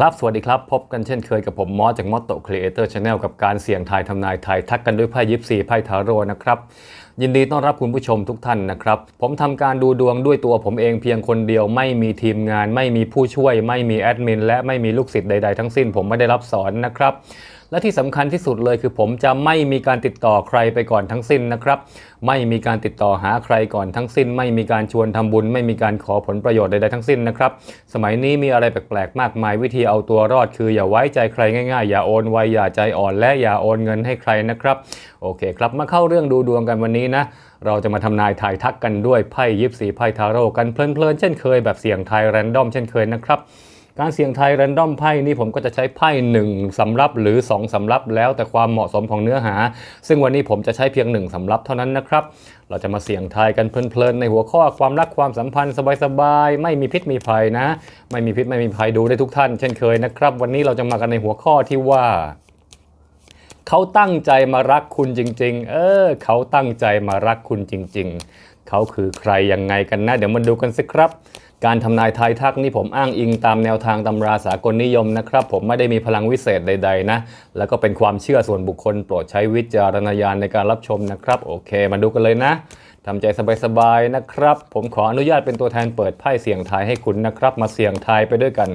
ครับ สวัสดีครับ พบกันเช่นเคยกับผมมอสจากมอสโตครีเอเตอร์ชาแนลกับการเสี่ยงทายทำนายไทยทักกันด้วยไพ่ยิปซีไพ่ทาโร่นะครับ ยินดีต้อนรับคุณผู้ชมทุกท่านนะครับ ผมทำการดูดวงด้วยตัวผมเองเพียงคนเดียว ไม่มีทีมงาน ไม่มีผู้ช่วย ไม่มีแอดมิน และไม่มีลูกศิษย์ใด ๆ ทั้งสิ้น ผมไม่ได้รับสอนนะครับ และที่สำคัญที่สุดเลยคือผมจะไม่มีการติดต่อใครไปก่อนทั้งสิ้นนะครับ ไม่มีการติดต่อหาใครก่อนทั้งสิ้น ไม่มีการชวนทำบุญ ไม่มีการขอผลประโยชน์ใดๆทั้งสิ้นนะครับ สมัยนี้มีอะไรแปลกๆมากมายวิธีเอาตัวรอดคืออย่าไว้ใจใครง่ายๆ อย่าโอนไวอย่าใจอ่อนและอย่าโอนเงินให้ใครนะครับ โอเคครับมาเข้าเรื่องดูดวงกันวันนี้นะเราจะมาทำนายทายทักกันด้วยไพ่ยิปซีไพ่ทาโร่กันเพลินๆเช่นเคยแบบเสี่ยงทายแรนดอมเช่นเคยนะครับ การเสี่ยงทายแรนดอมไพ่นี้ผมก็จะใช้ไพ่1สำรับหรือ 2สำรับแล้วแต่ความเหมาะสมของเนื้อหา ซึ่งวันนี้ผมจะใช้เพียง 1สำรับเท่านั้นนะครับ เราจะมาเสี่ยงทายกันเพลินๆในหัวข้อความรักความสัมพันธ์สบายๆไม่มีพิษมีภัยนะ ไม่มีพิษไม่มีภัยดูได้ทุกท่าน เช่นเคยนะครับ วันนี้เราจะมากันในหัวข้อที่ว่าเขาตั้งใจมารักคุณจริง ๆ เออ เขาตั้งใจมารักคุณจริง ๆ เขาคือใครยังไงกันนะ เดี๋ยวมาดูกันสิครับ การทำนายทายทักนี่ผมอ้างอิงตามแนวทางตำราสากลนิยมนะครับ ผมไม่ได้มีพลังวิเศษใด ๆ นะ แล้วก็เป็นความเชื่อส่วนบุคคลโปรดใช้วิจารณญาณในการรับชมนะครับ โอเค มาดูกันเลยนะทำใจสบายๆนะครับ ผมขออนุญาตเป็นตัวแทนเปิดไพ่เสี่ยงทายให้คุณนะครับ มาเสี่ยงทายไปด้วยกัน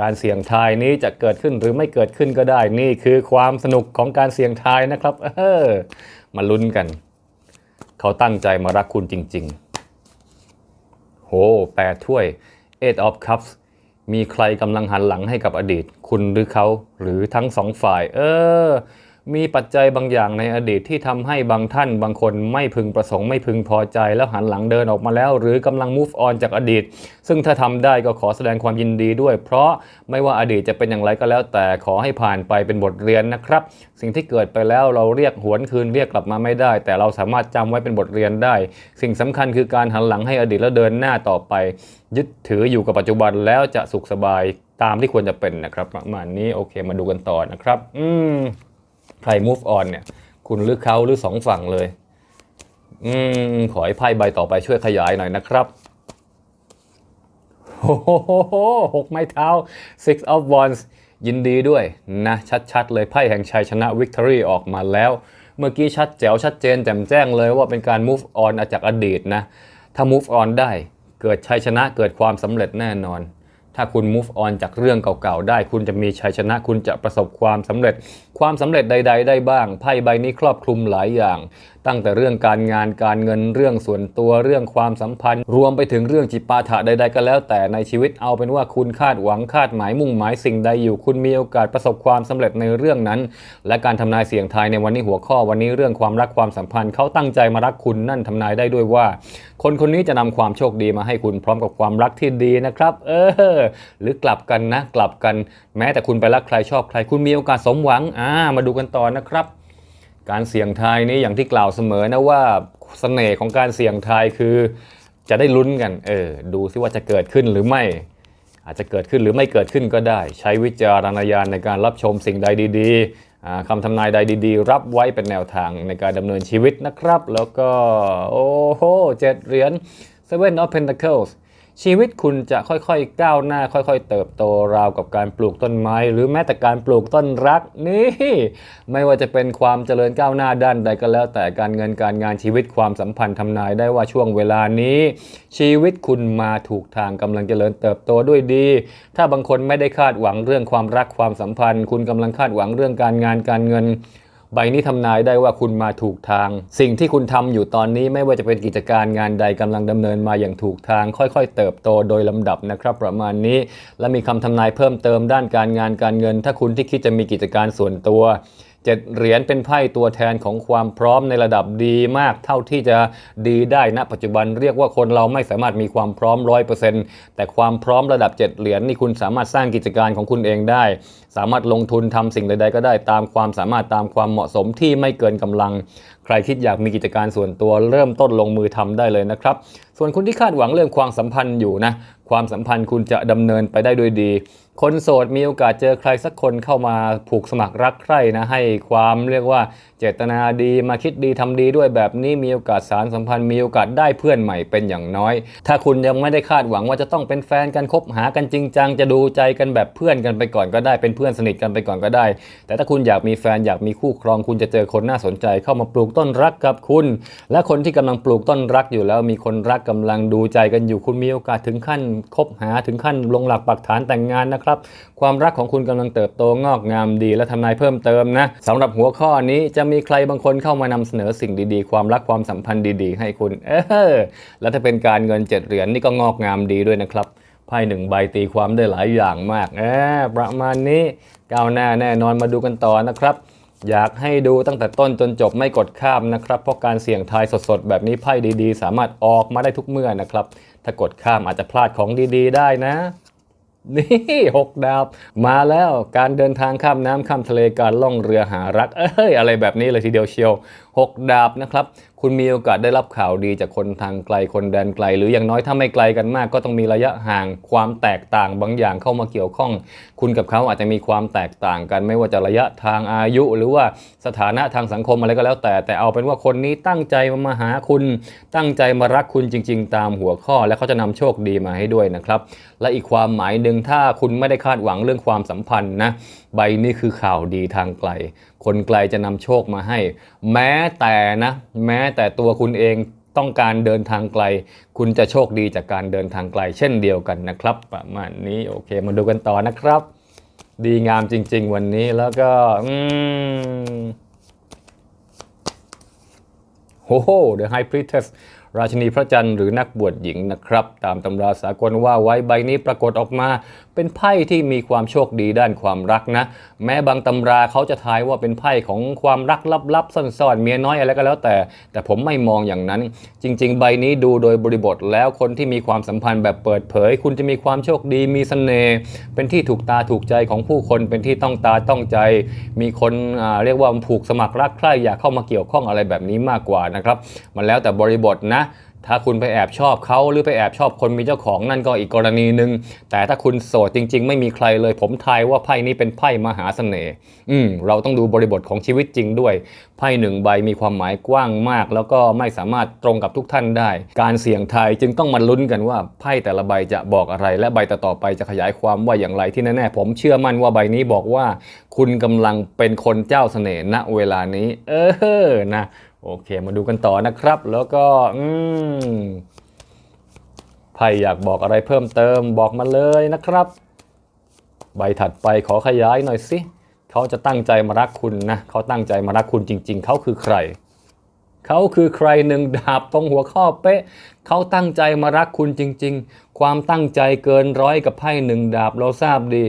การเสี่ยงทายนี้จะเกิดขึ้นหรือไม่เกิดขึ้นก็ได้ นี่คือความสนุกของการเสี่ยงทายนะครับ เออมาลุ้นกัน เขาตั้งใจมารักคุณจริง ๆ โหแปดถ้วย Eight of Cups มีใครกำลังหันหลังให้กับอดีต คุณหรือเขาหรือทั้งสองฝ่าย เออ มีปัจจัยบางอย่างในอดีตที่ทำให้บางท่านบางคนไม่พึงประสงค์ไม่พึงพอใจ แล้วหันหลังเดินออกมาแล้ว หรือกำลัง move on จากอดีต ซึ่งถ้าทำได้ก็ขอแสดงความยินดีด้วย เพราะไม่ว่าอดีตจะเป็นอย่างไรก็แล้ว แต่ขอให้ผ่านไปเป็นบทเรียนนะครับ สิ่งที่เกิดไปแล้วเราเรียกหวนคืนเรียกกลับมาไม่ได้ แต่เราสามารถจำไว้เป็นบทเรียนได้ สิ่งสำคัญคือการหันหลังให้อดีตแล้วเดินหน้าต่อไป ยึดถืออยู่กับปัจจุบันแล้วจะสุขสบายตามที่ควรจะเป็นนะครับประมาณนี้โอเคมาดูกันต่อนะครับ อืม ใคร move on เนี่ย คุณหรือเขาหรือสองฝั่งเลย อืม ขอให้ไพ่ใบต่อไปช่วยขยายหน่อยนะครับโอ้โหหกไม้เท้า six of wands ยินดีด้วยนะ ชัดๆ เลยไพ่แห่งชัยชนะ victory ออกมาแล้ว เมื่อกี้ชัดแจ๋วชัดเจนแจ่มแจ้งเลยว่าเป็นการ move on จากอดีตนะ ถ้า move on ได้เกิดชัยชนะเกิดความสำเร็จแน่นอน ถ้าคุณ move on จากเรื่องเก่าๆ ได้ คุณจะมีชัยชนะ คุณจะประสบความสำเร็จ ความสำเร็จใด ๆ ได้บ้าง ไพ่ใบนี้ครอบคลุมหลายอย่าง ตั้งแต่เรื่องการงานการเงินเรื่องส่วนตัวเรื่องความสัมพันธ์ รวมไปถึงเรื่องจิปาถะใด ๆ ก็แล้วแต่ในชีวิตเอาเป็นว่าคุณคาดหวังคาดหมายมุ่งหมายสิ่งใดอยู่ คุณมีโอกาสประสบความสำเร็จในเรื่องนั้น และการทำนายเสียงทายในวันนี้หัวข้อวันนี้เรื่องความรักความสัมพันธ์เขาตั้งใจมารักคุณนั่นทำนายได้ด้วยว่า คนคนนี้จะนำความโชคดีมาให้คุณพร้อมกับความรักที่ดีนะครับ เออ หรือกลับกันนะ กลับกัน แม้แต่คุณไปรักใครชอบใคร คุณมีโอกาสสมหวังอ่ามาดูกันต่อนะครับ การเสี่ยงทายนี้อย่างที่กล่าวเสมอนะว่าเสน่ห์ของการเสี่ยงทายคือ จะได้ลุ้นกัน เออ ดูซิว่าจะเกิดขึ้นหรือไม่ อาจจะเกิดขึ้นหรือไม่เกิดขึ้นก็ได้ ใช้วิจารณญาณในการรับชมสิ่งใดดีๆคำทำนายใดดีๆ รับไว้เป็นแนวทางในการดำเนินชีวิตนะครับ แล้วก็ โอ้โหเจ็ดเหรียญ Seven of Pentacles ชีวิตคุณจะค่อยๆก้าวหน้า ค่อยๆ เติบโตราวกับการปลูกต้นไม้ หรือแม้แต่การปลูกต้นรักนี่ไม่ว่าจะเป็นความเจริญก้าวหน้าด้านใดก็แล้ว แต่การเงินการงานชีวิตความสัมพันธ์ทำนายได้ว่าช่วงเวลานี้ ชีวิตคุณมาถูกทางกำลังเจริญเติบโตด้วยดี ถ้าบางคนไม่ได้คาดหวังเรื่องความรักความสัมพันธ์ คุณกำลังคาดหวังเรื่องการงานการเงิน ใบนี้ทำนายได้ว่าคุณมาถูกทาง สิ่งที่คุณทำอยู่ตอนนี้ไม่ว่าจะเป็นกิจการงานใดกำลังดำเนินมาอย่างถูกทาง ค่อยๆ เติบโตโดยลำดับนะครับ ประมาณนี้ และมีคำทำนายเพิ่มเติมด้านการงานการเงิน ถ้าคุณที่คิดจะมีกิจการส่วนตัว เจ็ดเหรียญเป็นไพ่ตัวแทนของความพร้อมในระดับดีมาก เท่าที่จะดีได้ณปัจจุบันเรียกว่าคนเราไม่สามารถมีความพร้อมร้อยเปอร์เซ็นต์แต่ความพร้อมระดับเจ็ดเหรียญนี่คุณสามารถสร้างกิจการของคุณเองได้ สามารถลงทุนทำสิ่งใดๆก็ได้ตามความสามารถตามความเหมาะสมที่ไม่เกินกำลัง ใครคิดอยากมีกิจการส่วนตัวเริ่มต้นลงมือทำได้เลยนะครับ ส่วนคุณที่คาดหวังเรื่องความสัมพันธ์อยู่นะความสัมพันธ์คุณจะดำเนินไปได้ด้วยดี คนโสดมีโอกาสเจอใครสักคนเข้ามาผูกสมัครรักใคร่นะให้ความเรียกว่าเจตนาดีมาคิดดีทำดีด้วยแบบนี้มีโอกาสสารสัมพันธ์มีโอกาสได้เพื่อนใหม่เป็นอย่างน้อย ถ้าคุณยังไม่ได้คาดหวังว่าจะต้องเป็นแฟนกันคบหากันจริงจังจะดูใจกันแบบเพื่อนกันไปก่อนก็ได้เป็นเพื่อนสนิทกันไปก่อนก็ได้ แต่ถ้าคุณอยากมีแฟนอยากมีคู่ครองคุณจะเจอคนน่าสนใจ เข้ามาปลูกต้นรักกับคุณ และคนที่กำลังปลูกต้นรักอยู่แล้วมีคนรักกำลังดูใจกันอยู่คุณมีโอกาสถึงขั้นคบหาถึงขั้นลงหลักปักฐานแต่งงานนะครับความรักของคุณกำลังเติบโตงอกงามดี และทำนายเพิ่มเติมนะสำหรับหัวข้อนี้จะมีใครบางคนเข้ามานำเสนอสิ่งดีๆ ความรักความสัมพันธ์ดีๆ ให้คุณ เออแล้วถ้าเป็นการเงินเจ็ดเหรียญนี่ก็งอกงามดีด้วยนะครับไพ่หนึ่งใบตีความได้หลายอย่างมากเออประมาณนี้ก้าวหน้าแน่นอนมาดูกันต่อนะครับอยากให้ดูตั้งแต่ต้นจนจบไม่กดข้ามนะครับ เพราะการเสี่ยงทายสดๆ แบบนี้ไพ่ดีๆ สามารถออกมาได้ทุกเมื่อนะครับ ถ้ากดข้ามอาจจะพลาดของดีๆ ได้นะ นี่หกดาว มาแล้วการเดินทางข้ามน้ำข้ามทะเลการล่องเรือหารัก เอ้ย อะไรแบบนี้เลยทีเดียวเชียว หกดาบนะครับ คุณมีโอกาสได้รับข่าวดีจากคนทางไกลคนแดนไกล หรืออย่างน้อยถ้าไม่ไกลกันมาก ก็ต้องมีระยะห่างความแตกต่างบางอย่างเข้ามาเกี่ยวข้อง คุณกับเขาอาจจะมีความแตกต่างกัน ไม่ว่าจะระยะทางอายุ หรือว่าสถานะทางสังคมอะไรก็แล้วแต่ แต่เอาเป็นว่าคนนี้ตั้งใจมาหาคุณตั้งใจมารักคุณจริง ๆ ตามหัวข้อ และเขาจะนำโชคดีมาให้ด้วยนะครับ และอีกความหมายหนึ่งถ้าคุณไม่ได้คาดหวังเรื่องความสัมพันธ์นะใบนี้คือข่าวดีทางไกล คนไกลจะนำโชคมาให้ แม้แต่นะ แม้แต่ตัวคุณเองต้องการเดินทางไกล คุณจะโชคดีจากการเดินทางไกล เช่นเดียวกันนะครับ ประมาณนี้โอเค มาดูกันต่อนะครับ ดีงามจริง ๆ วันนี้แล้วก็อืมโอ้โห The High Priestess ราชินีพระจันทร์หรือนักบวชหญิงนะครับ ตามตำราสากลว่าไว้ใบนี้ปรากฏออกมา เป็นไพ่ที่มีความโชคดีด้านความรักนะ แม้บางตำราเขาจะทายว่าเป็นไพ่ของความรักลับๆซ่อนๆเมียน้อยอะไรก็แล้วแต่ แต่ผมไม่มองอย่างนั้น จริง ๆ ใบนี้ดูโดยบริบทแล้วคนที่มีความสัมพันธ์แบบเปิดเผย คุณจะมีความโชคดีมีเสน่ห์เป็นที่ถูกตาถูกใจของผู้คนเป็นที่ต้องตาต้องใจ มีคนเรียกว่าผูกสมัครรักใคร่อยากเข้ามาเกี่ยวข้องอะไรแบบนี้มากกว่านะครับมันแล้วแต่บริบทนะ ถ้าคุณไปแอบชอบเขาหรือไปแอบชอบคนมีเจ้าของนั่นก็อีกกรณีหนึ่งแต่ถ้าคุณโสดจริง ๆ ไม่มีใครเลย ผมทายว่าไพ่นี้เป็นไพ่มหาเสน่ห์อืมเราต้องดูบริบทของชีวิตจริงด้วย ไพ่หนึ่งใบมีความหมายกว้างมาก แล้วก็ไม่สามารถตรงกับทุกท่านได้ การเสี่ยงทายจึงต้องมาลุ้นกันว่าไพ่แต่ละใบจะบอกอะไร และใบต่อๆไปจะขยายความว่าอย่างไรที่แน่ๆผมเชื่อมั่นว่าใบนี้บอกว่า คุณกำลังเป็นคนเจ้าเสน่ห์ณเวลานี้ เออนะ โอเค มาดูกันต่อนะครับ แล้วก็อืมไพ่อยากบอกอะไรเพิ่มเติมบอกมาเลยนะครับ ใบถัดไปขอขยายหน่อยสิเขาจะตั้งใจมารักคุณนะเขาตั้งใจมารักคุณจริง ๆ เขาคือใคร เขาคือใครหนึ่งดาบตรงหัวข้อเป๊ะ เขาตั้งใจมารักคุณจริง ๆ ความตั้งใจเกินร้อยกับไพ่หนึ่งดาบเราทราบดี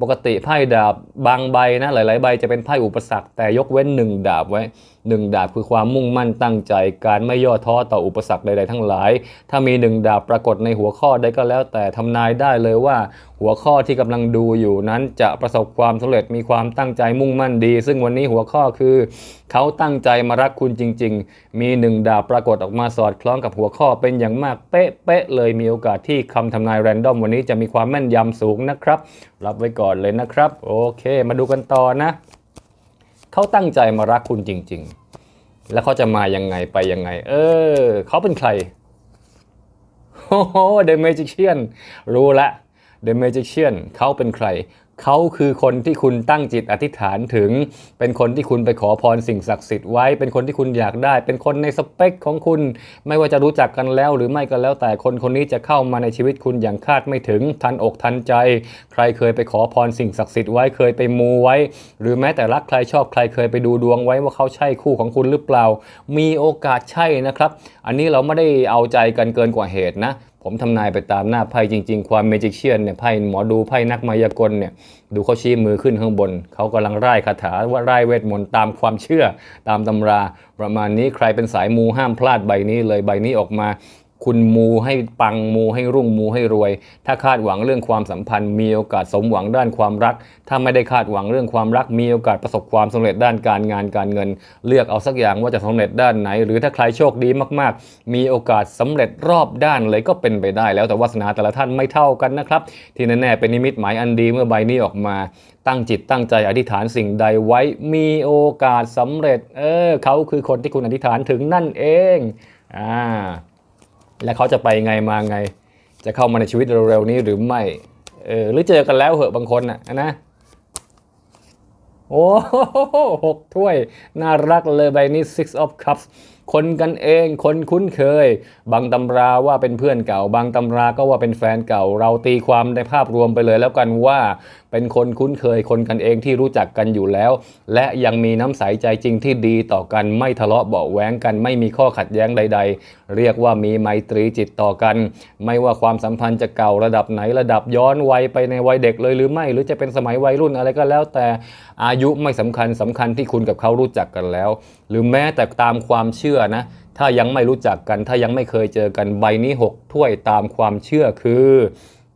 ปกติไพ่ดาบบางใบนะหลาย ๆ ใบจะเป็นไพ่อุปสรรคแต่ยกเว้นหนึ่งดาบไว้หนึ่งดาบคือความมุ่งมั่นตั้งใจ การไม่ย่อท้อต่ออุปสรรคใด ๆ ทั้งหลาย ถ้ามีหนึ่งดาบปรากฏในหัวข้อใดก็แล้ว แต่ทำนายได้เลยว่า หัวข้อที่กำลังดูอยู่นั้นจะประสบความสำเร็จมีความตั้งใจมุ่งมั่นดี ซึ่งวันนี้หัวข้อคือ เขาตั้งใจมารักคุณจริง ๆ มีหนึ่งดาบปรากฏออกมาสอดคล้องกับหัวข้อเป็นอย่างมากเป๊ะๆเลยมีโอกาสที่คำทำนายแรนดอมวันนี้จะมีความแม่นยำสูงนะครับรับไว้ก่อนเลยนะครับ โอเค มาดูกันต่อนะ เขาตั้งใจมารักคุณจริง ๆ แล้วเขาจะมายังไงไปยังไง เออ เขาเป็นใคร โอ้โหเดเมจิเชียนรู้ละเดเมจิเชียนเขาเป็นใคร เขาคือคนที่คุณตั้งจิตอธิษฐานถึง เป็นคนที่คุณไปขอพรสิ่งศักดิ์สิทธิ์ไว้ เป็นคนที่คุณอยากได้ เป็นคนในสเปคของคุณ ไม่ว่าจะรู้จักกันแล้วหรือไม่ก็แล้วแต่คนคนนี้จะเข้ามาในชีวิตคุณอย่างคาดไม่ถึง ทันอกทันใจ ใครเคยไปขอพรสิ่งศักดิ์สิทธิ์ไว้ เคยไปมูไว้ หรือแม้แต่รักใครชอบใครเคยไปดูดวงไว้ว่าเขาใช่คู่ของคุณหรือเปล่า มีโอกาสใช่นะครับ อันนี้เราไม่ได้เอาใจกันเกินกว่าเหตุนะ ผมทำนายไปตามหน้าไพ่จริง ๆ ความเมจิเชียนเนี่ยไพ่หมอดูไพ่นักมายากลเนี่ยดูเขาชี้มือขึ้นข้างบน เขากำลังร่ายคาถาว่าร่ายเวทมนต์ตามความเชื่อตามตำรา ประมาณนี้ใครเป็นสายมูห้ามพลาดใบนี้เลยใบนี้ออกมา คุณมูให้ปังมูให้รุ่งมูให้รวย ถ้าคาดหวังเรื่องความสัมพันธ์ มีโอกาสสมหวังด้านความรัก ถ้าไม่ได้คาดหวังเรื่องความรัก มีโอกาสประสบความสำเร็จด้านการงานการเงิน เลือกเอาสักอย่างว่าจะสำเร็จด้านไหน หรือถ้าใครโชคดีมากๆ มีโอกาสสำเร็จรอบด้านเลยก็เป็นไปได้ แล้วแต่วาสนาแต่ละท่านไม่เท่ากันนะครับ ที่แน่ๆเป็นนิมิตหมายอันดีเมื่อใบนี้ออกมา ตั้งจิตตั้งใจอธิษฐานสิ่งใดไว้ มีโอกาสสำเร็จ เออเขาคือคนที่คุณอธิษฐานถึงนั่นเองอ่า และเขาจะไปไงมาไง จะเข้ามาในชีวิตเร็วๆนี้หรือไม่เออหรือเจอกันแล้วเหอะบางคนน่ะนะโอ้หกถ้วย น่ารักเลยใบนี้ six of cups คนกันเอง คนคุ้นเคย บางตำราว่าเป็นเพื่อนเก่า บางตำราก็ว่าเป็นแฟนเก่า เราตีความในภาพรวมไปเลยแล้วกันว่าเป็นคนคุ้นเคยคนกันเองที่รู้จักกันอยู่แล้ว และยังมีน้ำใสใจจริงที่ดีต่อกันไม่ทะเลาะเบาะแวงกัน ไม่มีข้อขัดแย้งใด ๆ เรียกว่ามีไมตรีจิตต่อกัน ไม่ว่าความสัมพันธ์จะเก่าระดับไหนระดับย้อนวัยไปในวัยเด็กเลยหรือไม่ หรือจะเป็นสมัยวัยรุ่นอะไรก็แล้ว แต่อายุไม่สำคัญสำคัญที่คุณกับเขารู้จักกันแล้ว หรือแม้แต่ตามความเชื่อนะถ้ายังไม่รู้จักกัน ถ้ายังไม่เคยเจอกันใบนี้ 6 ถ้วยตามความเชื่อคือ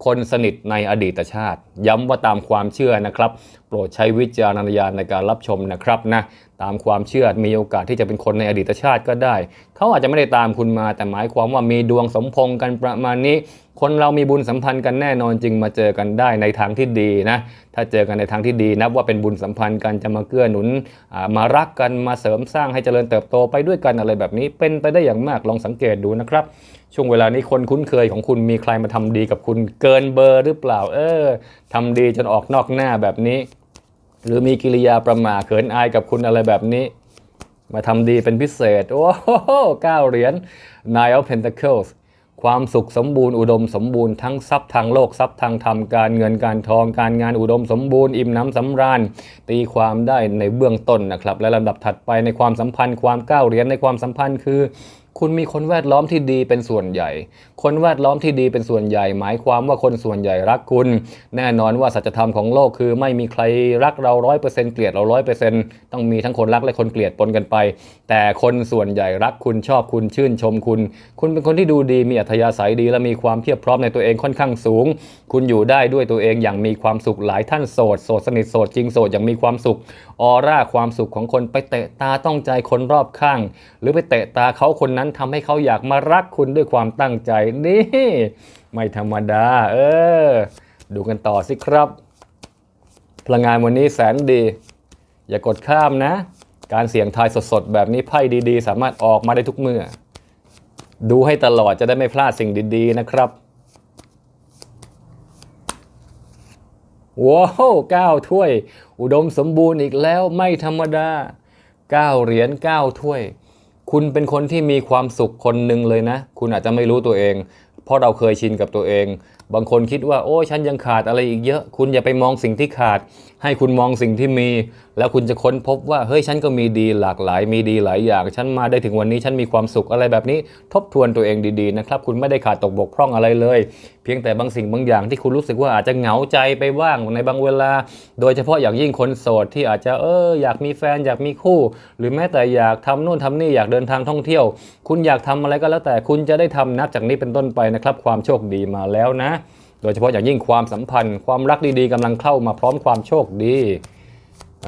คนสนิทในอดีตชาติ ย้ำว่าตามความเชื่อนะครับ โปรดใช้วิจารณญาณในการรับชมนะครับนะตามความเชื่อมีโอกาสที่จะเป็นคนในอดีตชาติก็ได้ เขาอาจจะไม่ได้ตามคุณมา แต่หมายความว่ามีดวงสมพงกันประมาณนี้ คนเรามีบุญสัมพันธ์กันแน่นอนจึงมาเจอกันได้ในทางที่ดีนะถ้าเจอกันในทางที่ดีนับว่าเป็นบุญสัมพันธ์กันจะมาเกื้อหนุนมารักกันมาเสริมสร้างให้เจริญเติบโตไปด้วยกันอะไรแบบนี้ เป็นไปได้อย่างมากลองสังเกตดูนะครับ ช่วงเวลานี้คนคุ้นเคยของคุณมีใครมาทำดีกับคุณเกินเบอร์หรือเปล่า เออทำดีจนออกนอกหน้าแบบนี้ หรือมีกิริยาประมาเขินอายกับคุณอะไรแบบนี้ มาทำดีเป็นพิเศษ โอ้โหเก้าเหรียญ Nine of Pentacles ความสุขสมบูรณ์อุดมสมบูรณ์ทั้งทรัพย์ทางโลกทรัพย์ทางธรรมการเงินการทองการงานอุดมสมบูรณ์อิ่มน้ำสำราญ ตีความได้ในเบื้องต้นนะครับ และลำดับถัดไปในความสัมพันธ์ความก้าวเหรียญในความสัมพันธ์คือ คุณมีคนแวดล้อมที่ดีเป็นส่วนใหญ่ คนแวดล้อมที่ดีเป็นส่วนใหญ่ หมายความว่าคนส่วนใหญ่รักคุณ แน่นอนว่าสัจธรรมของโลกคือไม่มีใครรักเราร้อยเปอร์เซ็นต์เกลียดเราร้อยเปอร์เซ็นต์ต้องมีทั้งคนรักและคนเกลียดปนกันไป แต่คนส่วนใหญ่รักคุณชอบคุณชื่นชมคุณ คุณเป็นคนที่ดูดีมีอัธยาศัยดี และมีความเพียบพร้อมในตัวเองค่อนข้างสูง คุณอยู่ได้ด้วยตัวเองอย่างมีความสุขหลายท่านโสดโสดสนิทโสดจริงโสดอย่างมีความสุขออร่าความสุขของคนไปเตะตาต้องใจคนรอบข้าง หรือไปเตะตาเขาคนนั้นทำให้เขาอยากมารักคุณด้วยความตั้งใจนี่ ไม่ธรรมดา เออ ดูกันต่อสิครับ พลังงานวันนี้แสนดี อย่ากดข้ามนะ การเสี่ยงทายสดๆ แบบนี้ไพ่ดีๆ สามารถออกมาได้ทุกเมื่อ ดูให้ตลอดจะได้ไม่พลาดสิ่งดีๆนะครับว้าวเก้าถ้วย อุดมสมบูรณ์อีกแล้วไม่ธรรมดาเก้าเหรียญเก้าถ้วย คุณเป็นคนที่มีความสุขคนหนึ่งเลยนะ คุณอาจจะไม่รู้ตัวเอง เพราะเราเคยชินกับตัวเองบางคนคิดว่าโอ้ฉันยังขาดอะไรอีกเยอะ คุณอย่าไปมองสิ่งที่ขาด ให้คุณมองสิ่งที่มี แล้วคุณจะค้นพบว่าเฮ้ยฉันก็มีดีหลากหลาย มีดีหลายอย่าง ฉันมาได้ถึงวันนี้ฉันมีความสุขอะไรแบบนี้ ทบทวนตัวเองดีๆนะครับ คุณไม่ได้ขาดตกบกพร่องอะไรเลย เพียงแต่บางสิ่งบางอย่างที่คุณรู้สึกว่าอาจจะเหงาใจไปบ้างในบางเวลา โดยเฉพาะอย่างยิ่งคนโสดที่อาจจะเอออยากมีแฟนอยากมีคู่ หรือแม้แต่อยากทำนู่นทำนี่อยากเดินทางท่องเที่ยว คุณอยากทำอะไรก็แล้วแต่คุณจะได้ทำนับจากนี้เป็นต้นไปนะครับ ความโชคดีมาแล้วนะโดยเฉพาะอย่างยิ่งความสัมพันธ์ ความรักดีๆกำลังเข้ามาพร้อมความโชคดี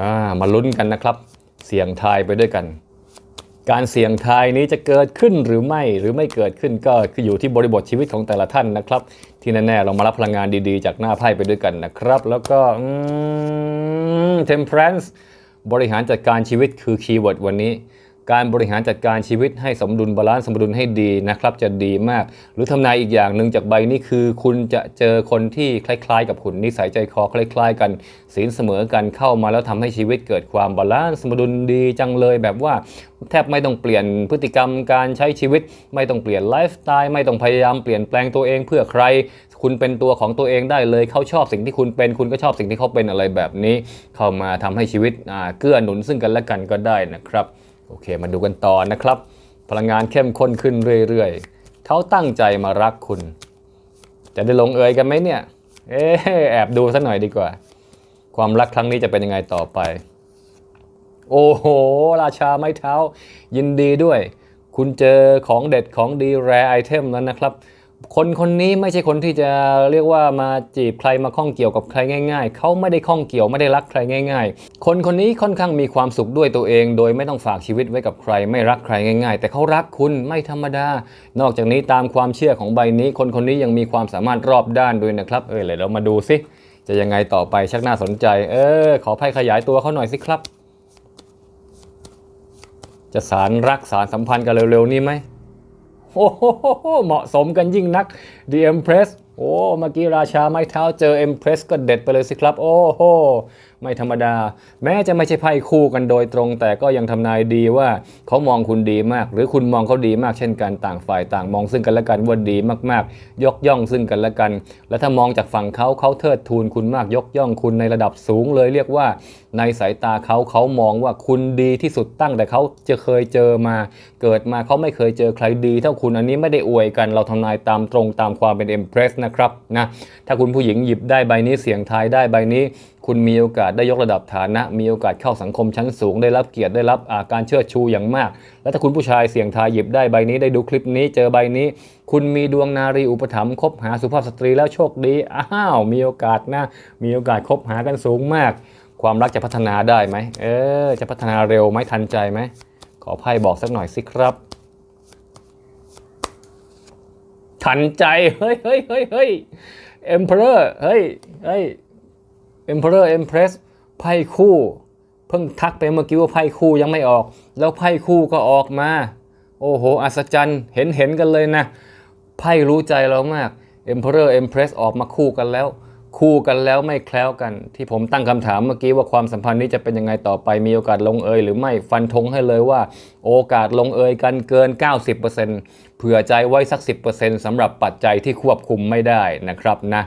อ่ามาลุ้นกันนะครับ เสี่ยงทายไปด้วยกัน การเสี่ยงทายนี้จะเกิดขึ้นหรือไม่หรือไม่เกิดขึ้นก็คืออยู่ที่บริบทชีวิตของแต่ละท่านนะครับ ที่แน่ๆเรามารับพลังงานดีๆ จากหน้าไพ่ไปด้วยกันนะครับ แล้วก็อืม temperance บริหารจัดการชีวิตคือคีย์เวิร์ดวันนี้ การบริหารจัดการชีวิตให้สมดุลบาลานซ์สมดุลให้ดีนะครับ จะดีมาก หรือทำนายอีกอย่างหนึ่งจากใบนี้คือ คุณจะเจอคนที่คล้าย ๆ กับคุณนิสัยใจคอคล้าย ๆ กันศีลเสมอกันเข้ามาแล้วทำให้ชีวิตเกิดความบาลานซ์สมดุลดีจังเลยแบบว่าแทบไม่ต้องเปลี่ยนพฤติกรรมการใช้ชีวิต ไม่ต้องเปลี่ยนไลฟ์สไตล์ไม่ต้องพยายามเปลี่ยนแปลงตัวเองเพื่อใคร คุณเป็นตัวของตัวเองได้เลยเขาชอบสิ่งที่คุณเป็น คุณก็ชอบสิ่งที่เขาเป็นอะไรแบบนี้ เข้ามาทำให้ชีวิตเกื้อหนุนซึ่งกันและกันก็ได้นะครับ อเค มาดูกันต่อนะครับ พลังงานเข้มข้นขึ้นเรื่อยๆ เขาตั้งใจมารักคุณ จะได้ลงเอยกันไหมเนี่ย เอ๊ะแอบดูสักหน่อยดีกว่า ความรักครั้งนี้จะเป็นยังไงต่อไป โอ้โห ราชาไม้เท้า ยินดีด้วย คุณเจอของเด็ดของดีแรไอเทมแล้วนะครับ คนคนนี้ไม่ใช่คนที่จะเรียกว่ามาจีบใครมาข้องเกี่ยวกับใครง่ายๆ เขาไม่ได้ข้องเกี่ยวไม่ได้รักใครง่าย ๆ คนคนนี้ค่อนข้างมีความสุขด้วยตัวเอง โดยไม่ต้องฝากชีวิตไว้กับใคร ไม่รักใครง่าย ๆ แต่เขารักคุณไม่ธรรมดา นอกจากนี้ตามความเชื่อของใบนี้ คนคนนี้ยังมีความสามารถรอบด้านด้วยนะครับ เออเลยเรามาดูสิจะยังไงต่อไปชักน่าสนใจ เออ ขอไพ่ขยายตัวเขาหน่อยสิครับ จะสารรักสารสัมพันธ์กันเร็วๆนี้ไหม โอ้โหเหมาะสมกันยิ่งนัก The Empress โอ้เมื่อกี้ราชาไม้เท้าเจอ Empress ก็เด็ดไปเลยสิครับ โอ้โห ไม่ธรรมดา แม้จะไม่ใช่ไพ่คู่กันโดยตรง แต่ก็ยังทำนายดีว่าเขามองคุณดีมาก หรือคุณมองเขาดีมากเช่นกันต่างฝ่ายต่างมองซึ่งกันและกันว่าดีมากๆ ยกย่องซึ่งกันและกัน และถ้ามองจากฝั่งเขาเขาเทิดทูนคุณมากยกย่องคุณในระดับสูงเลยเรียกว่า ในสายตาเขาเขามองว่าคุณดีที่สุดตั้งแต่เขาจะเคยเจอมา เกิดมาเขาไม่เคยเจอใครดี เท่าคุณอันนี้ไม่ได้อวยกัน เราทำนายตามตรงตามความเป็น Empress นะครับนะถ้าคุณผู้หญิงหยิบได้ใบนี้เสียงทายได้ใบนี้ คุณมีโอกาสได้ยกระดับฐานะ มีโอกาสเข้าสังคมชั้นสูงได้รับเกียรติได้รับาการเชิดชูอย่างมาก และถ้าคุณผู้ชายเสียงทายหยิบได้ใบนี้ได้ดูคลิปนี้เจอใบนี้ คุณมีดวงนารีอุปถัมภ์คบหาสุภาพสตรีแล้วโชคดีอ้าวมีโอกาสนะมีโอกาสคบหากันสูงมาก ความรักจะพัฒนาได้ไหมเออจะพัฒนาเร็วไหมทันใจไหมขอไพ่บอกสักหน่อยสิครับ ทันใจเฮ้ยเฮ้ยเฮ้ยเฮ้ย Emperor เฮ้ยเฮ้ยเอ็มเพอเรอร์เอ็มเพรสไพ่คู่ เพิ่งทักไปเมื่อกี้ว่าไพ่คู่ยังไม่ออก แล้วไพ่คู่ก็ออกมา โอ้โหอัศจรรย์เห็นเห็นกันเลยนะไพ่รู้ใจเรามากเอ็มเพอเรอร์เอ็มเพรสออกมาคู่กันแล้ว คู่กันแล้วไม่แคล้วกัน ที่ผมตั้งคำถามเมื่อกี้ว่าความสัมพันธ์นี้จะเป็นยังไงต่อไปมีโอกาสลงเอยหรือไม่ฟันธงให้เลยว่า โอกาสลงเอยกันเกิน 90%เผื่อใจไว้สัก 10%สำหรับปัจจัยที่ควบคุมไม่ได้นะครับนะ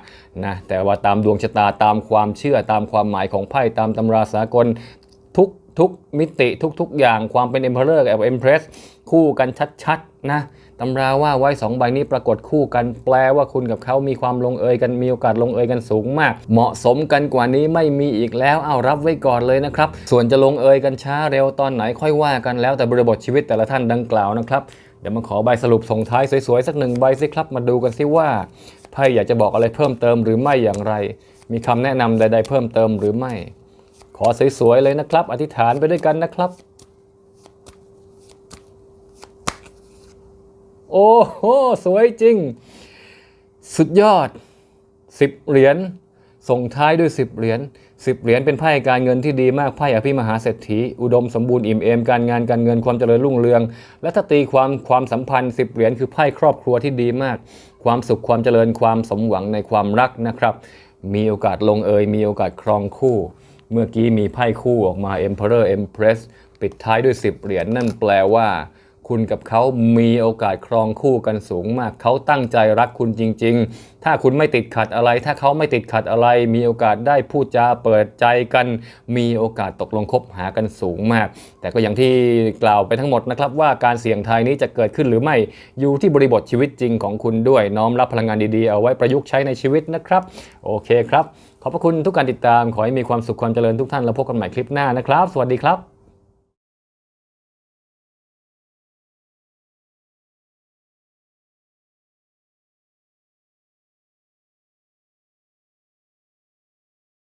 นะแต่ว่าตามดวงชะตาตามความเชื่อตามความหมายของไพ่ตามตำราสากลทุก ทุกมิติทุกๆอย่างความเป็น Emperor กับ Empress คู่กันชัดๆนะตำราว่าไว้สองใบนี้ปรากฏคู่กันแปลว่าคุณกับเขามีความลงเอยกันมีโอกาสลงเอยกันสูงมาก เหมาะสมกันกว่านี้ไม่มีอีกแล้วเอารับไว้ก่อนเลยนะครับ ส่วนจะลงเอยกันช้าเร็วตอนไหนค่อยว่ากันแล้วแต่บริบทชีวิตแต่ละท่านดังกล่าวนะครับเดี๋ยวมาขอใบสรุปส่งท้ายสวยๆสักหนึ่งใบสิครับมาดูกันสิว่าไพ่อยากจะบอกอะไรเพิ่มเติมหรือไม่อย่างไร มีคำแนะนำใด ๆ เพิ่มเติมหรือไม่ ขอสวยๆเลยนะครับ อธิษฐานไปด้วยกันนะครับ โอ้โห สวยจริง สุดยอด 10 เหรียญ ส่งท้ายด้วย 10 เหรียญ 10 เหรียญเป็นไพ่การเงินที่ดีมากไพ่อภิมหาเศรษฐี อุดมสมบูรณ์อิ่มเอมการงานการเงินความเจริญรุ่งเรือง และถ้าตีความความสัมพันธ์ 10 เหรียญคือไพ่ครอบครัวที่ดีมาก ความสุขความเจริญความสมหวังในความรักนะครับ มีโอกาสลงเอยมีโอกาสครองคู่ เมื่อกี้มีไพ่คู่ออกมา Emperor Empress ปิดท้ายด้วย 10 เหรียญนั่นแปลว่า คุณกับเขามีโอกาสครองคู่กันสูงมาก เขาตั้งใจรักคุณจริง ๆ ถ้าคุณไม่ติดขัดอะไร ถ้าเขาไม่ติดขัดอะไร มีโอกาสได้พูดจาเปิดใจกัน มีโอกาสตกลงคบหากันสูงมาก แต่ก็อย่างที่กล่าวไปทั้งหมดนะครับ ว่าการเสี่ยงทายนี้จะเกิดขึ้นหรือไม่อยู่ที่บริบทชีวิตจริงของคุณด้วยน้อมรับพลังงานดีๆเอาไว้ประยุกต์ใช้ในชีวิตนะครับ โอเคครับ ขอบพระคุณทุกการติดตามขอให้มีความสุขความเจริญทุกท่านแล้วพบกันใหม่คลิปหน้านะครับ สวัสดีครับ